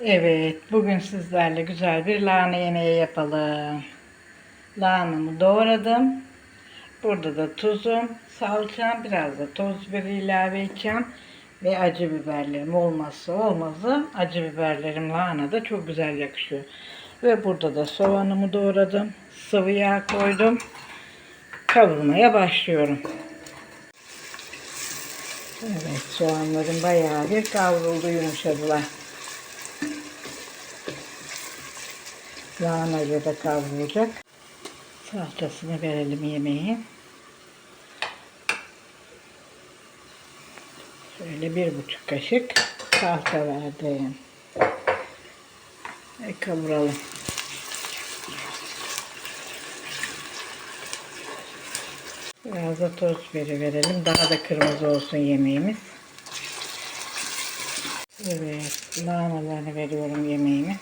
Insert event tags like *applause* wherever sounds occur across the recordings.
Evet, bugün sizlerle güzel bir lahana yemeği yapalım. Lahanamı doğradım. Burada da tuzum, salçam, biraz da toz biberi ilave edeceğim. Ve acı biberlerim olmazsa olmazı acı biberlerim lahanada çok güzel yakışıyor. Ve burada da soğanımı doğradım. Sıvı yağ koydum. Kavurmaya başlıyorum. Evet, soğanlarım bayağı bir kavruldu, yumuşadılar. Lahanayla da kavrulacak. Salçasını verelim yemeği. Şöyle bir buçuk kaşık salça verdim. Ve kavuralım. Biraz da toz biberi verelim. Daha da kırmızı olsun yemeğimiz. Evet, lahanalarını veriyorum yemeğimi.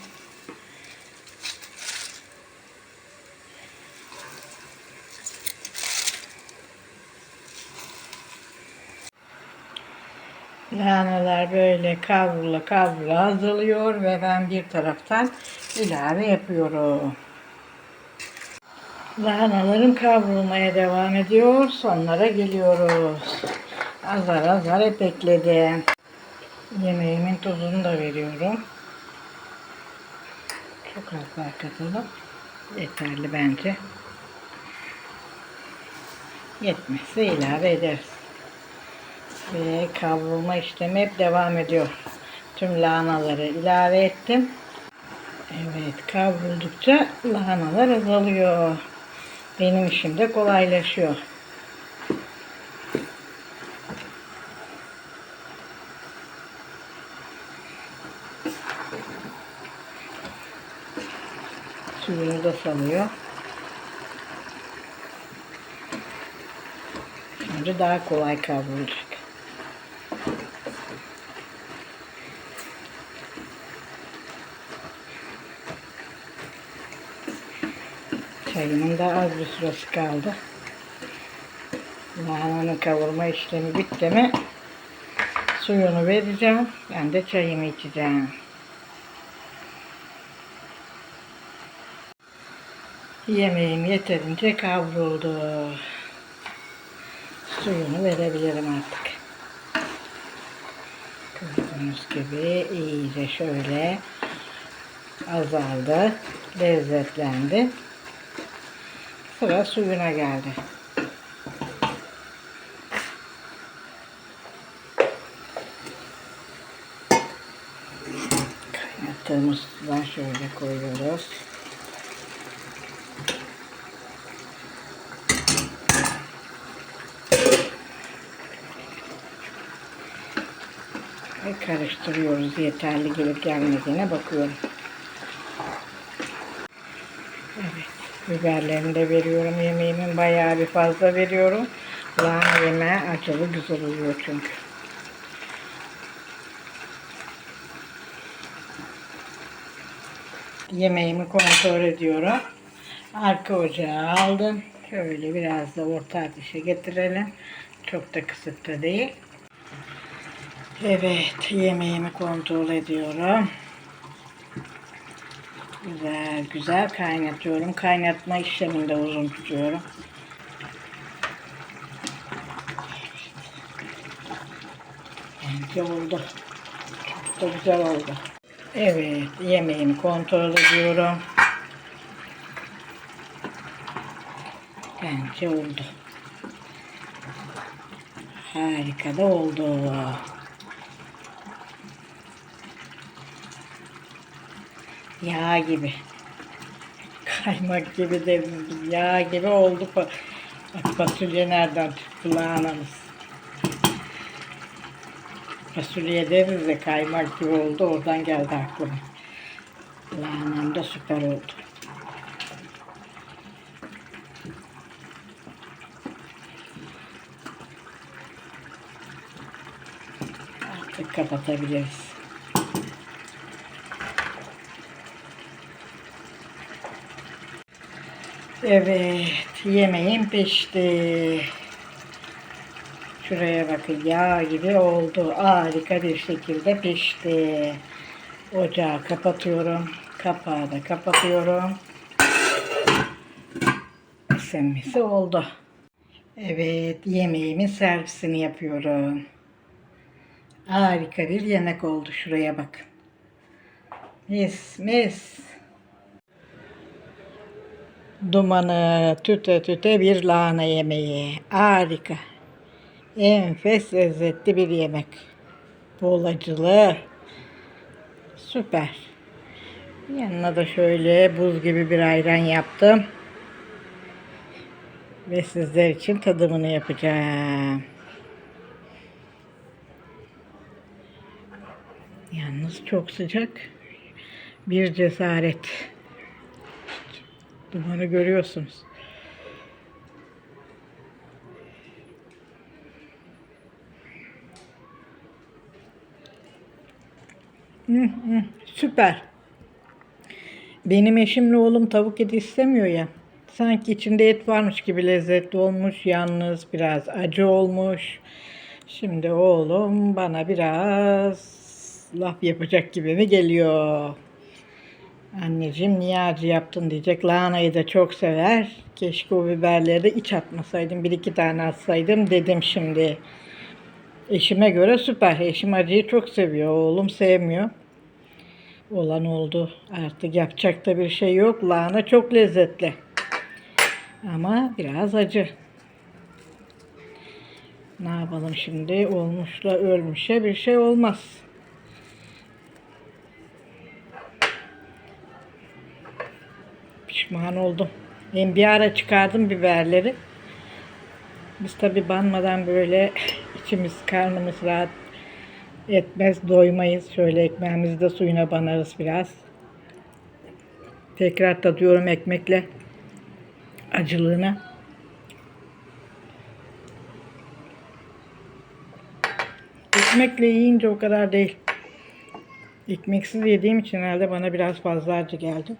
Lahanalar böyle kavrula kavrula azalıyor ve ben bir taraftan ilave yapıyorum. Lahanalarım kavrulmaya devam ediyor. Sonlara geliyoruz. Azar azar hep ekledim. Yemeğimin tuzunu da veriyorum. Çok az daha katalım. Yeterli bence. Yetmezse ilave ederiz. Ve kavrulma işlemi hep devam ediyor. Tüm lahanaları ilave ettim. Evet kavruldukça lahanalar azalıyor. Benim işim de kolaylaşıyor. Suyunu da salıyor. Şimdi daha kolay kavrulacak. Da az bir süresi kaldı. Lahananın kavurma işlemi bitti mi suyunu vereceğim. Ben de çayımı içeceğim. Yemeğim yeterince kavruldu. Suyunu verebilirim artık. Gördüğünüz gibi iyice şöyle azaldı, lezzetlendi. Sıra suyuna geldi. Kaynattığımız sudan şöyle koyuyoruz. Ve karıştırıyoruz. Yeterli gelip gelmediğine bakıyorum. Evet. Biberlerini de veriyorum. Yemeğimin bayağı bir fazla veriyorum. Lahana yemeği acılı güzel oluyor çünkü. Yemeğimi kontrol ediyorum. Arka ocağa aldım. Şöyle biraz da orta ateşe getirelim. Çok da kısık da değil. Evet, yemeğimi kontrol ediyorum. Güzel güzel kaynatıyorum. Kaynatma işlemini de uzun tutuyorum. Bence oldu. Çok da güzel oldu. Evet, yemeğimi kontrol ediyorum. Bence oldu. Harika da oldu. Yağ gibi. Kaymak gibi de yağ gibi oldu. Bak fasulye nereden çıktı lahanamız. Fasulye deriz de kaymak gibi oldu. Oradan geldi aklıma. Lahanam da süper oldu. Kapatabiliriz. Evet, yemeğim pişti. Şuraya bakın yağ gibi oldu. Harika bir şekilde pişti. Ocağı kapatıyorum. Kapağı da kapatıyorum. Isınması oldu. Evet, yemeğimin servisini yapıyorum. Harika bir yemek oldu. Şuraya bakın. Mis mis. Dumanı tüte tüte bir lahana yemeği. Harika. Enfes lezzetli bir yemek. Bol. Süper. Yanına da şöyle buz gibi bir ayran yaptım. Ve sizler için tadımını yapacağım. Yalnız çok sıcak. Bir cesaret. Dumanı görüyorsunuz. Hı hı, süper. Benim eşimle oğlum tavuk eti istemiyor ya. Sanki içinde et varmış gibi lezzetli olmuş. Yalnız biraz acı olmuş. Şimdi oğlum bana biraz laf yapacak gibi mi geliyor? Anneciğim niye acı yaptın diyecek. Lahanayı da çok sever. Keşke o biberleri de iç atmasaydım. Bir iki tane atsaydım dedim şimdi. Eşime göre süper. Eşim acıyı çok seviyor. Oğlum sevmiyor. Olan oldu. Artık yapacak da bir şey yok. Lahana çok lezzetli. Ama biraz acı. Ne yapalım şimdi? Olmuşla ölmüşe bir şey olmaz. Pişman oldum. Ben bir ara çıkardım biberleri. Biz tabi banmadan böyle *laughs* içimiz karnımız rahat etmez doymayız. Şöyle ekmeğimizi de suyuna banarız biraz. Tekrar tadıyorum ekmekle acılığına. Ekmekle yiyince o kadar değil. Ekmeksiz yediğim için herhalde bana biraz fazla acı geldi.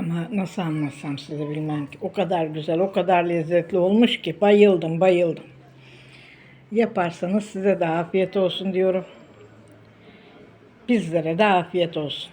Ama nasıl anlatsam size bilmem ki. O kadar güzel, o kadar lezzetli olmuş ki bayıldım, bayıldım. Yaparsanız size de afiyet olsun diyorum. Bizlere de afiyet olsun.